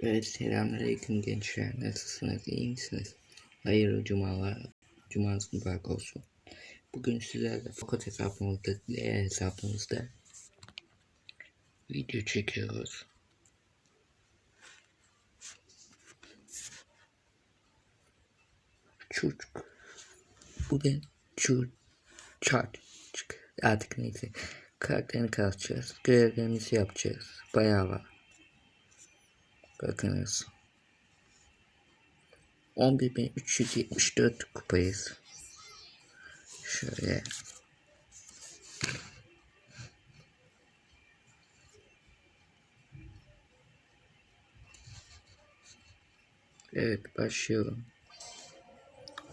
Evet selamünaleyküm gençler. Nasılsınız? iyi misiniz? Hayırlı cumalar. Cumanız mübarek olsun. Bugün sizlerle fakat hesabımızda, değer hesabımızda video çekiyoruz. Çocuk. Bugün çocuk. Artık neyse. Karakterini kasacağız. Görevlerimizi yapacağız. Bayağı var. Bakınız. 11.374 kupayız. Şöyle. Evet başlıyorum.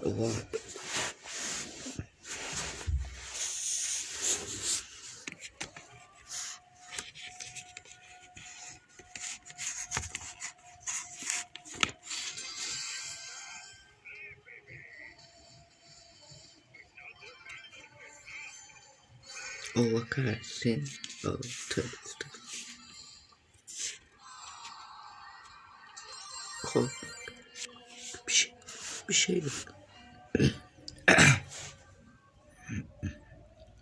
Oha. Allah kahretsin. Oh, tövbe estağfurullah. Kork. Bir şey, bir şey yok.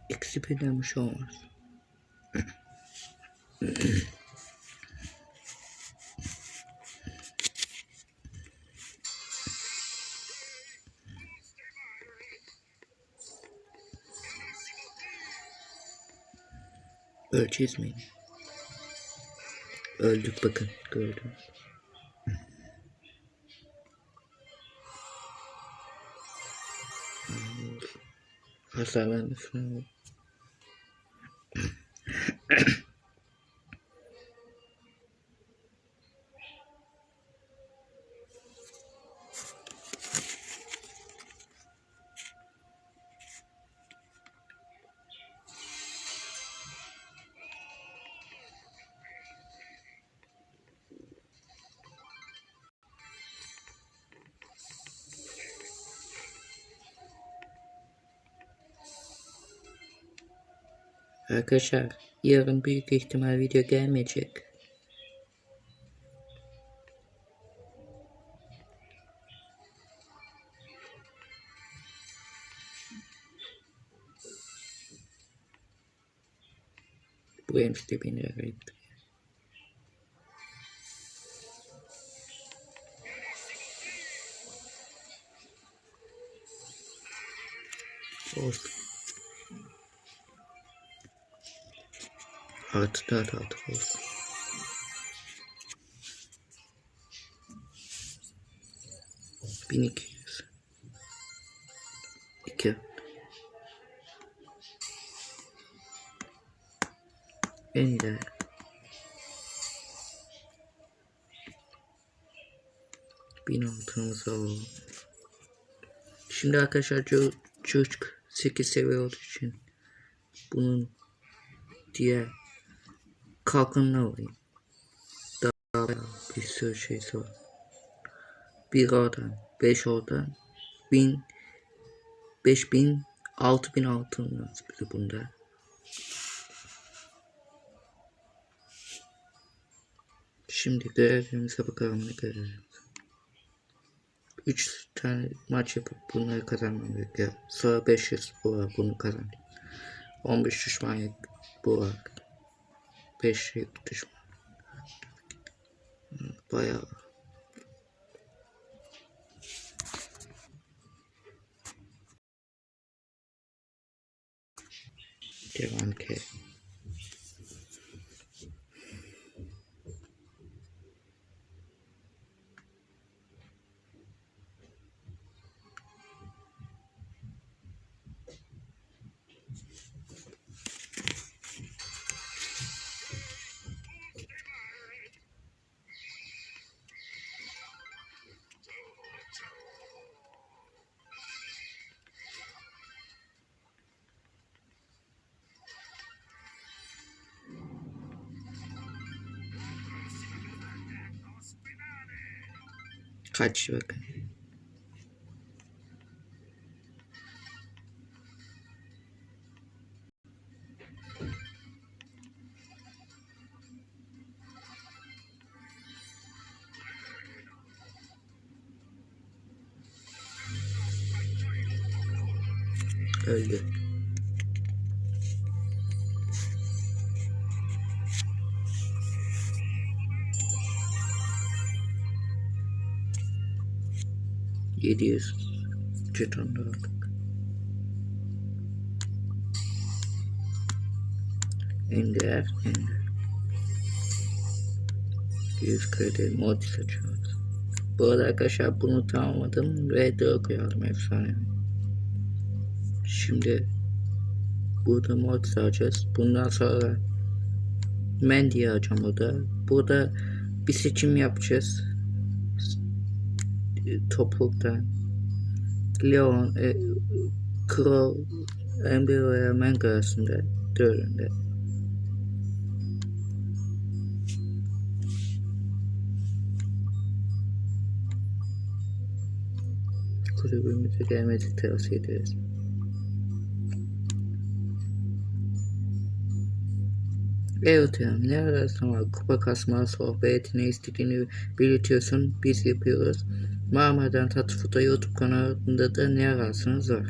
Eksi bir şey olmaz. Öleceğiz mi? Öldük bakın gördüm. Hasarlandı falan. Arkadaşlar yarın büyük ihtimal video gelmeyecek. Bu emside beni arayıp Olsun. Artı dört altı olsun. Bin iki yüz. İki. İyi. Bin altımızı alalım. Şimdi arkadaşlar ço- çocuk 8 seviye olduğu için bunun diğer kalkanını alayım. Daha bir sürü şeysi var. Bir oradan, beş oradan, bin, beş bin, altı bin altın lazım bunda. Şimdi görevlerimize bakalım ne görevlerimiz. 3 tane maç yapıp bunları kazanmam gerekiyor. Sonra 500 bu bunu kazandım. 15 düşman bu var. 5 yük düşman. Bayağı. Devam ki. kaç şebeke. Öldü. Yedi yüz jeton da aldık. Ender, ender. 100 kredi mod seçiyoruz. Bu arada arkadaşlar bunu tamamladım ve de koyalım efsane. Şimdi burada mod alacağız. Bundan sonra Mendy'yi alacağım burada. Burada bir seçim yapacağız. Topluluktan. Leon, e, Ember ve Manga arasında dördünde. kulübümüze gelmenizi tavsiye ederiz. Evet canım ne ararsan var kupa kasma sohbet ne istediğini belirtiyorsun biz yapıyoruz. Marmara'dan Tatlıfuta YouTube kanalında da ne ararsanız var.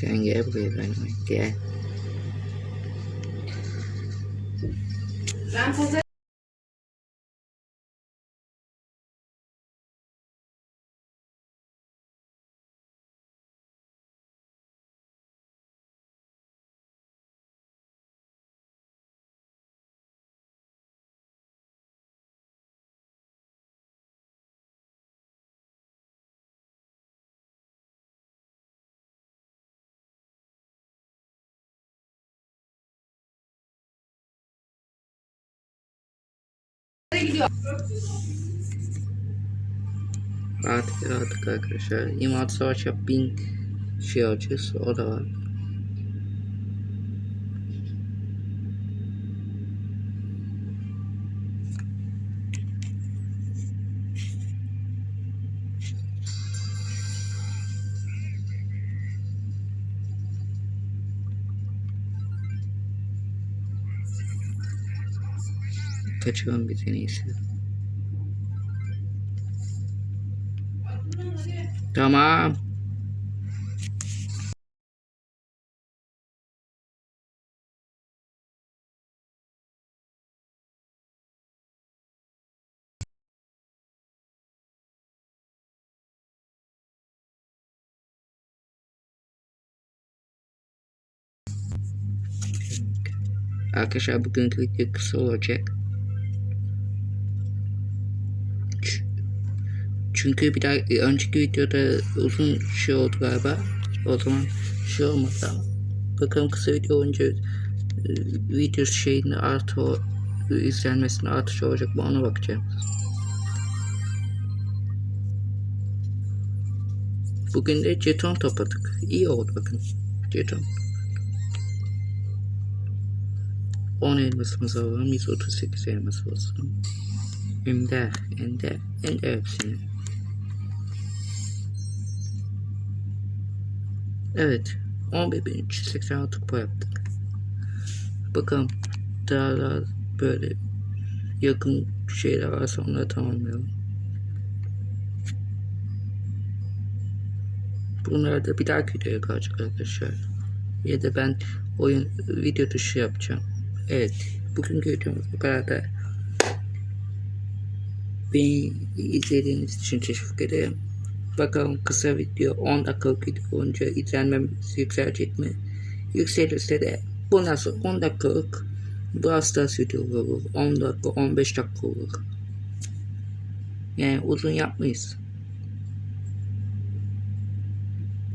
sang ghế việc lại nói. Kìa. Dạ, Artık artık arkadaşlar. İmat savaş yap bin şey alacağız. O da var. Kaçırın bir iyisi. Tamam. Arkadaşlar bugünkü video kısa olacak. Çünkü bir daha önceki videoda uzun şey oldu galiba. O zaman şey olmadı ama. Bakalım kısa video olunca e, video şeyinde artı o izlenmesine artış olacak mı ona bakacağım. Bugün de jeton topladık. İyi oldu bakın. Jeton. 10 elmasımız alalım. 138 elması olsun. Ender, ender, ender hepsini. Evet. 11.386 kupa yaptık. Bakalım daha daha böyle yakın şeyler varsa onları tamamlayalım. Bunları da bir dahaki videoya kalacak arkadaşlar. Ya da ben oyun video dışı yapacağım. Evet. Bugünkü videomuz bu kadar da. Beni izlediğiniz için teşekkür ederim. Bakalım kısa video 10 dakikalık video olunca izlenmemiz yükselecek mi? Yükselirse de bundan sonra 10 dakikalık Brawl Stars videoları olur. 10 dakika 15 dakika olur. Yani uzun yapmayız.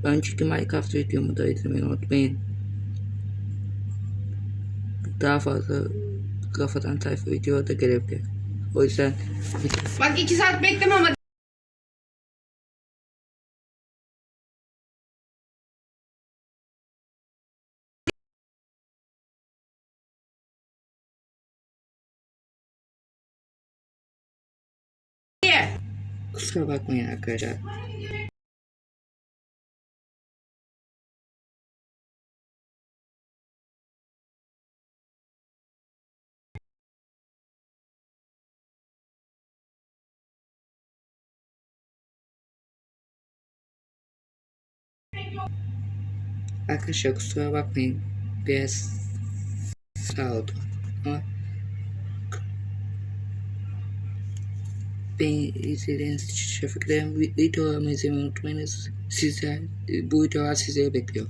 Önceki Minecraft videomu da izlemeyi unutmayın. Daha fazla kafadan tayfa video da gelebilir. O yüzden Bak iki saat bekleme ama Sorbaconhaca já Acaxeco, Sorbaconha, PS, Salto, ó. Beni izlediğiniz için teşekkür ederim. Videolarımı izlemeyi unutmayınız. Sizler, bu videolar sizleri bekliyor.